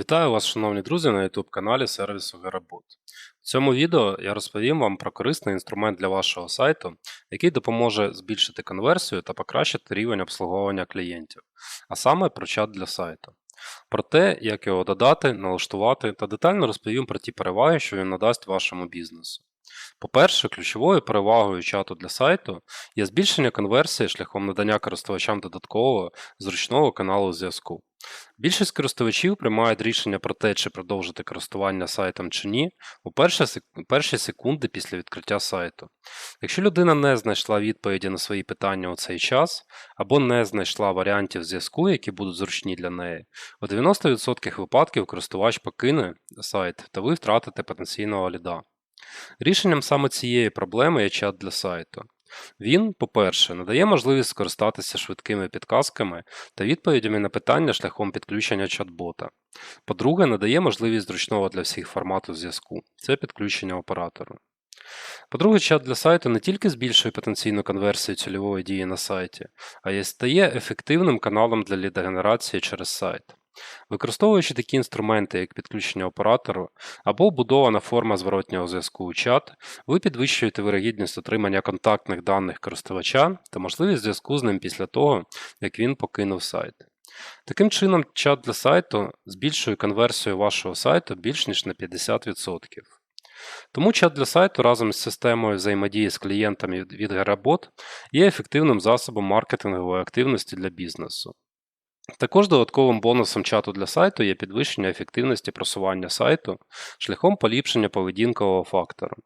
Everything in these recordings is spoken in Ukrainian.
Вітаю вас, шановні друзі, на YouTube каналі сервісу Verabot. В цьому відео я розповім вам про корисний інструмент для вашого сайту, який допоможе збільшити конверсію та покращити рівень обслуговування клієнтів, а саме про чат для сайту. Про те, як його додати, налаштувати та детально розповім про ті переваги, що він надасть вашому бізнесу. По-перше, ключовою перевагою чату для сайту є збільшення конверсії шляхом надання користувачам додаткового зручного каналу зв'язку. Більшість користувачів приймають рішення про те, чи продовжити користування сайтом чи ні, у перші, секунди після відкриття сайту. Якщо людина не знайшла відповіді на свої питання у цей час, або не знайшла варіантів зв'язку, які будуть зручні для неї, у 90% випадків користувач покине сайт та ви втратите потенційного ліда. Рішенням саме цієї проблеми є чат для сайту. Він, по-перше, надає можливість скористатися швидкими підказками та відповідями на питання шляхом підключення чат-бота. По-друге, надає можливість зручного для всіх формату зв'язку це підключення оператору. По-друге, чат для сайту не тільки збільшує потенційну конверсію цільової дії на сайті, а й стає ефективним каналом для лідогенерації через сайт. Використовуючи такі інструменти, як підключення оператору або вбудована форма зворотнього зв'язку у чат, ви підвищуєте вирогідність отримання контактних даних користувача та можливість зв'язку з ним після того, як він покинув сайт. Таким чином, чат для сайту збільшує конверсію вашого сайту більш ніж на 50%. Тому чат для сайту разом з системою взаємодії з клієнтами від- від є ефективним засобом маркетингової активності для бізнесу. Також додатковим бонусом чату для сайту є підвищення ефективності просування сайту шляхом поліпшення поведінкового фактора.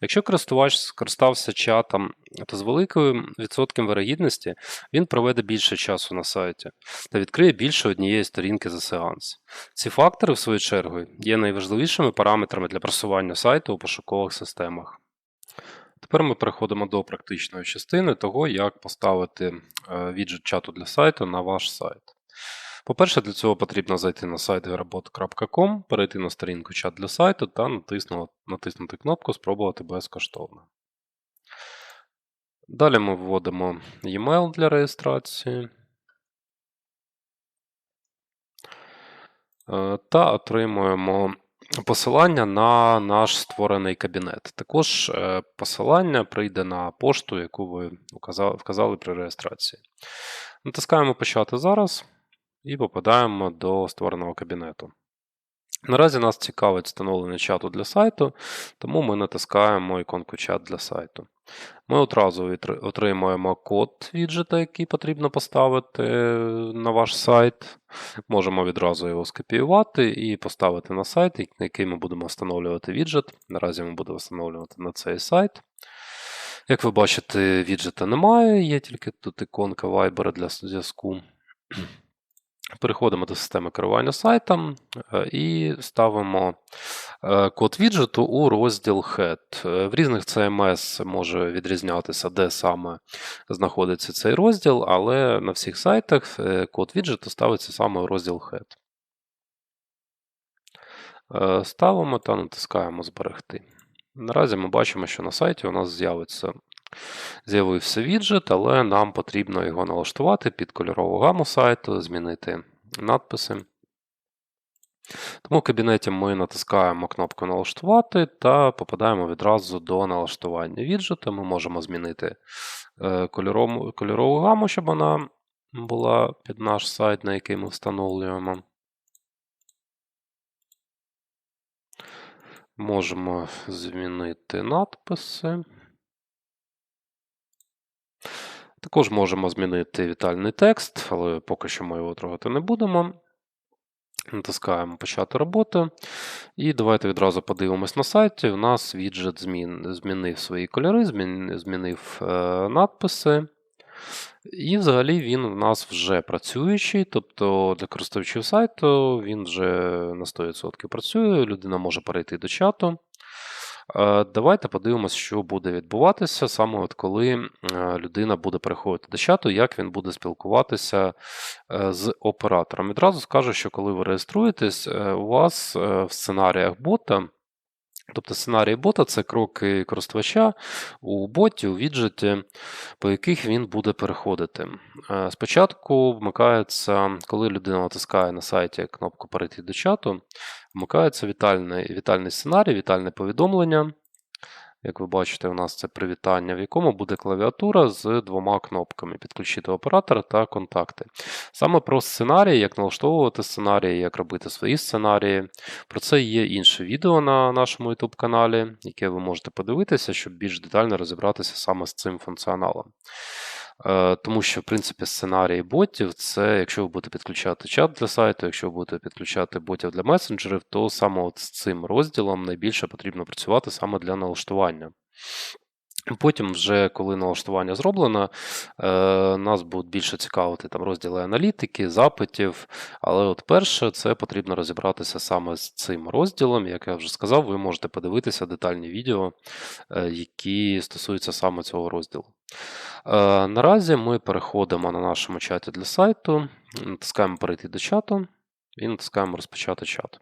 Якщо користувач скористався чатом, то з великим відсотком вирогідності він проведе більше часу на сайті та відкриє більше однієї сторінки за сеанс. Ці фактори, в свою чергу, є найважливішими параметрами для просування сайту у пошукових системах. Тепер ми переходимо до практичної частини того, як поставити е, віджит чату для сайту на ваш сайт. По-перше, для цього потрібно зайти на сайт verabot.com, перейти на сторінку чат для сайту та натиснути, кнопку Спробувати безкоштовно. Далі ми вводимо e-mail для реєстрації е, та отримуємо посилання на наш створений кабінет. Також е, посилання прийде на пошту, яку ви вказали при реєстрації. Натискаємо Почати зараз і попадаємо до створеного кабінету. Наразі нас цікавить встановлення чату для сайту, тому ми натискаємо іконку чат для сайту. Ми одразу отримуємо код віджита, який потрібно поставити на ваш сайт. Можемо відразу його скопіювати і поставити на сайт, на який ми будемо встановлювати віджит. Наразі ми будемо встановлювати на цей сайт. Як ви бачите, віджита немає, є тільки тут іконка Viber для зв'язку. Переходимо до системи керування сайтом е, і ставимо е, код віджиту у розділ Head. Е, В різних CMS може відрізнятися, де саме знаходиться цей розділ, але на всіх сайтах код віджиту ставиться саме у розділ Head. Ставимо та натискаємо Зберегти. Наразі ми бачимо, що на сайті у нас з'явиться З'явився віджит, але нам потрібно його налаштувати під кольорову гаму сайту, змінити надписи. Тому в кабінеті ми натискаємо кнопку Налаштувати та попадаємо відразу до налаштування віджита. Ми можемо змінити е, кольорову, кольорову гаму, щоб вона була під наш сайт, на який ми встановлюємо. Можемо змінити надписи. Також можемо змінити вітальний текст, але поки що ми його трогати не будемо. Натискаємо Почати роботу. І давайте відразу подивимось на сайті. У нас віджит змін, змінив свої кольори, змін, змінив е, надписи. І взагалі він в нас вже працюючий, тобто для користувачів сайту він вже на 100% працює, людина може перейти до чату. Е, Давайте подивимося, що буде відбуватися саме от коли е, людина буде переходити до чату, як він буде спілкуватися е, з оператором. Відразу скажу, що коли ви реєструєтесь, у вас в сценаріях бота Тобто сценарій бота це кроки користувача у боті, у віджеті, по яких він буде переходити. Е, Спочатку вмикається, коли людина натискає на сайті кнопку Перейти до чату, вмикається вітальний, вітальний сценарій, вітальне повідомлення. Як ви бачите, у нас це привітання, в якому буде клавіатура з двома кнопками: підключити оператора та контакти. Саме про сценарії, як налаштовувати сценарії, як робити свої сценарії. Про це є інше відео на нашому YouTube каналі, яке ви можете подивитися, щоб більш детально розібратися саме з цим функціоналом. Е, Тому що, в принципі, сценарії ботів це, якщо ви будете підключати чат для сайту, якщо ви будете підключати ботів для месенджерів, то саме от з цим розділом найбільше потрібно працювати саме для налаштування. Потім, вже коли налаштування зроблено, е, нас будуть більше цікавити там розділи аналітики, запитів. Але от перше, це потрібно розібратися саме з цим розділом. Як я вже сказав, ви можете подивитися детальні відео, е, які стосуються саме цього розділу. Е, Наразі ми переходимо на нашому чаті для сайту, натискаємо перейти до чату і натискаємо розпочати чат.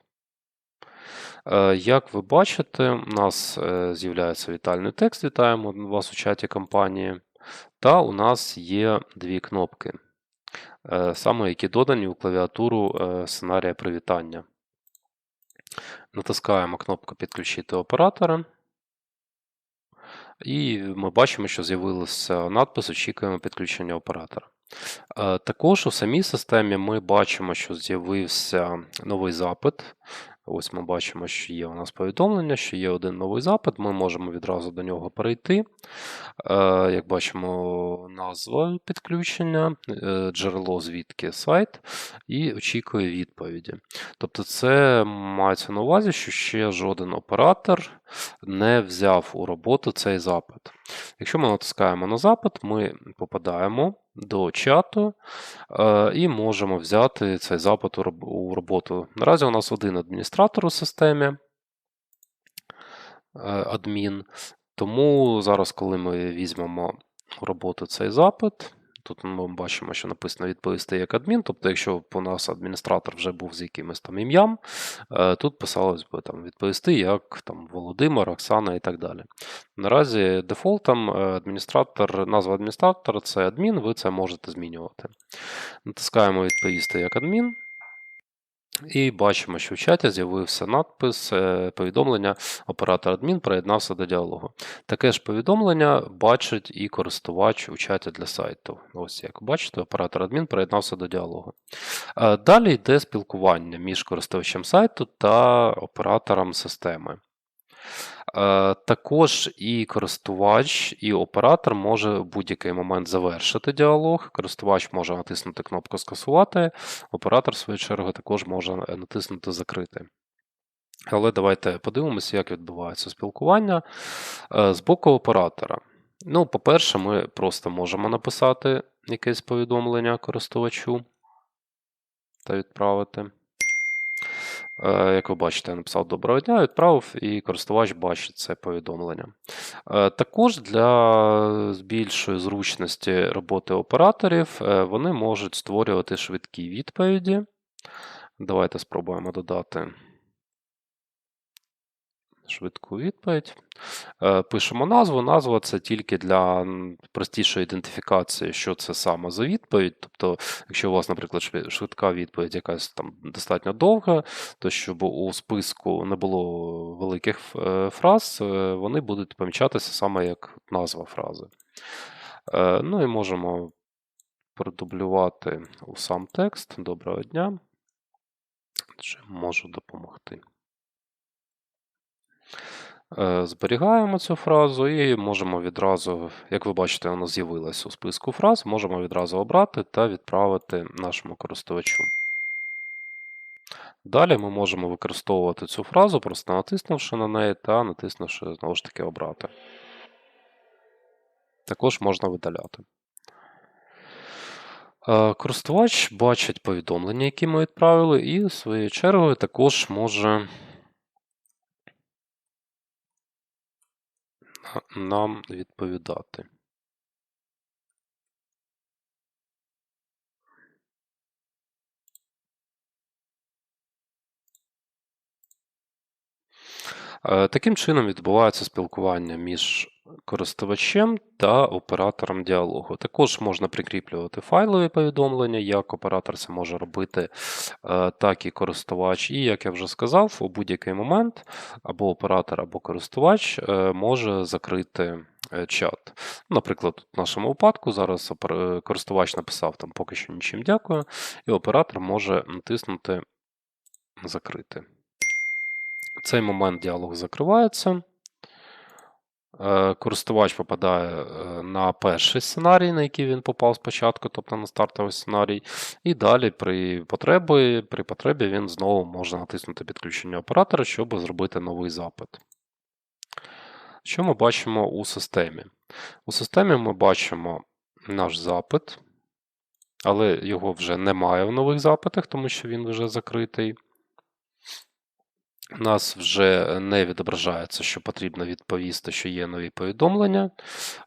Е, Як ви бачите, у нас е, з'являється вітальний текст. Вітаємо вас у чаті компанії. Та у нас є дві кнопки, е, саме які додані у клавіатуру сценарія привітання. Натискаємо кнопку Підключити оператора. І ми бачимо, що з'явився надпис Очікуємо підключення оператора. Також у самій системі ми бачимо, що з'явився новий запит. Ось ми бачимо, що є у нас повідомлення, що є один новий запит. Ми можемо відразу до нього перейти. Е, Як бачимо, назва підключення, е, джерело звідки сайт, і очікує відповіді. Тобто, це мається на увазі, що ще жоден оператор не взяв у роботу цей запит. Якщо ми натискаємо на запит, ми попадаємо до чату е, і можемо взяти цей запит у роботу. Наразі у нас один адміністратор у системі, е, адмін. Тому зараз, коли ми візьмемо у роботу цей запит, тут ми бачимо, що написано відповісти як адмін. Тобто, якщо б у нас адміністратор вже був з якимось там ім'ям, е, тут писалось би там відповісти як там Володимир, Оксана і так далі. Наразі дефолтом е, адміністратор, назва адміністратора це адмін, ви це можете змінювати. Натискаємо відповісти як адмін. І бачимо, що в чаті з'явився надпис е, повідомлення оператор адмін приєднався до діалогу. Таке ж повідомлення бачить і користувач у чаті для сайту. Ось як бачите, оператор адмін приєднався до діалогу. Е, Далі йде спілкування між користувачем сайту та оператором системи. Е, Також і користувач, і оператор може в будь-який момент завершити діалог. Користувач може натиснути кнопку Скасувати, оператор, в свою чергу, також може натиснути Закрити. Але давайте подивимося, як відбувається спілкування Е, з боку оператора. Ну, по-перше, ми просто можемо написати якесь повідомлення користувачу та відправити. Е, Як ви бачите, я написав доброго дня, відправив, і користувач бачить це повідомлення. Е, Також для більшої зручності роботи операторів е, вони можуть створювати швидкі відповіді. Давайте спробуємо додати швидку відповідь. Е, Пишемо назву. Назва це тільки для простішої ідентифікації, що це саме за відповідь. Тобто, якщо у вас, наприклад, швидка відповідь якась там достатньо довга, то щоб у списку не було великих е, фраз, е, вони будуть помічатися саме як назва фрази. Ну і можемо продублювати у сам текст. Доброго дня. Чим можу допомогти. Е, Зберігаємо цю фразу і можемо відразу, як ви бачите, вона з'явилася у списку фраз, можемо відразу обрати та відправити нашому користувачу. Далі ми можемо використовувати цю фразу, просто натиснувши на неї та натиснувши знову ж таки обрати. Також можна видаляти. Е, Користувач бачить повідомлення, які ми відправили, і своєю чергою також може нам відповідати. Е, Таким чином відбувається спілкування між користувачем та оператором діалогу. Також можна прикріплювати файлові повідомлення, як оператор це може робити, е, так і користувач. І, як я вже сказав, у будь-який момент або оператор, або користувач е, може закрити е, чат. Наприклад, в нашому випадку зараз користувач написав там поки що нічим дякую, і оператор може натиснути закрити. В цей момент діалог закривається. Е, Користувач попадає е, на перший сценарій, на який він попав спочатку, тобто на стартовий сценарій. І далі при потребі, при потребі він знову може натиснути підключення оператора, щоб зробити новий запит. Що ми бачимо у системі? У системі ми бачимо наш запит, але його вже немає в нових запитах, тому що він вже закритий. У нас вже не відображається, що потрібно відповісти, що є нові повідомлення.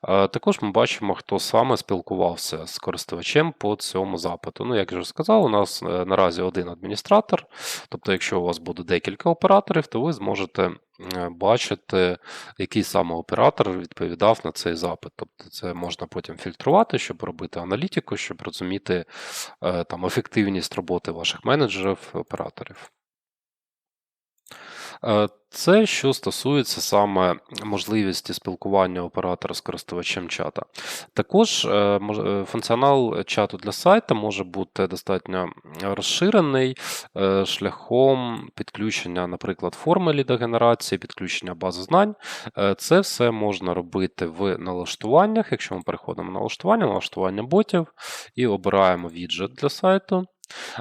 Також ми бачимо, хто саме спілкувався з користувачем по цьому запиту. Ну, як я вже сказав, у нас е, наразі один адміністратор. Тобто, якщо у вас буде декілька операторів, то ви зможете бачити, який саме оператор відповідав на цей запит. Тобто, це можна потім фільтрувати, щоб робити аналітику, щоб розуміти е, там, ефективність роботи ваших менеджерів, операторів. Е, Це що стосується саме можливості спілкування оператора з користувачем чата. Також е, е, функціонал чату для сайта може бути достатньо розширений шляхом підключення, наприклад, форми лідогенерації, підключення бази знань. Це все можна робити в налаштуваннях. Якщо ми переходимо на налаштування, налаштування ботів і обираємо віджит для сайту.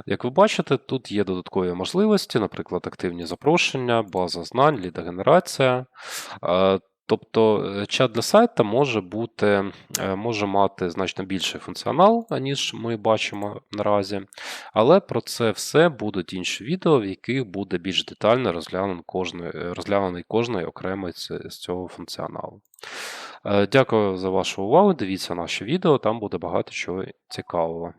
Як ви бачите, тут є додаткові можливості, наприклад, активні запрошення, база знань, лідогенерація. Е, Тобто е, чат для сайта може бути, е, може мати значно більший функціонал, ніж ми бачимо наразі. Але про це все будуть інші відео, в яких буде більш детально розглянений кожний, розглянений кожний окремий з цього функціоналу. Дякую за вашу увагу. Дивіться наші відео, там буде багато чого цікавого.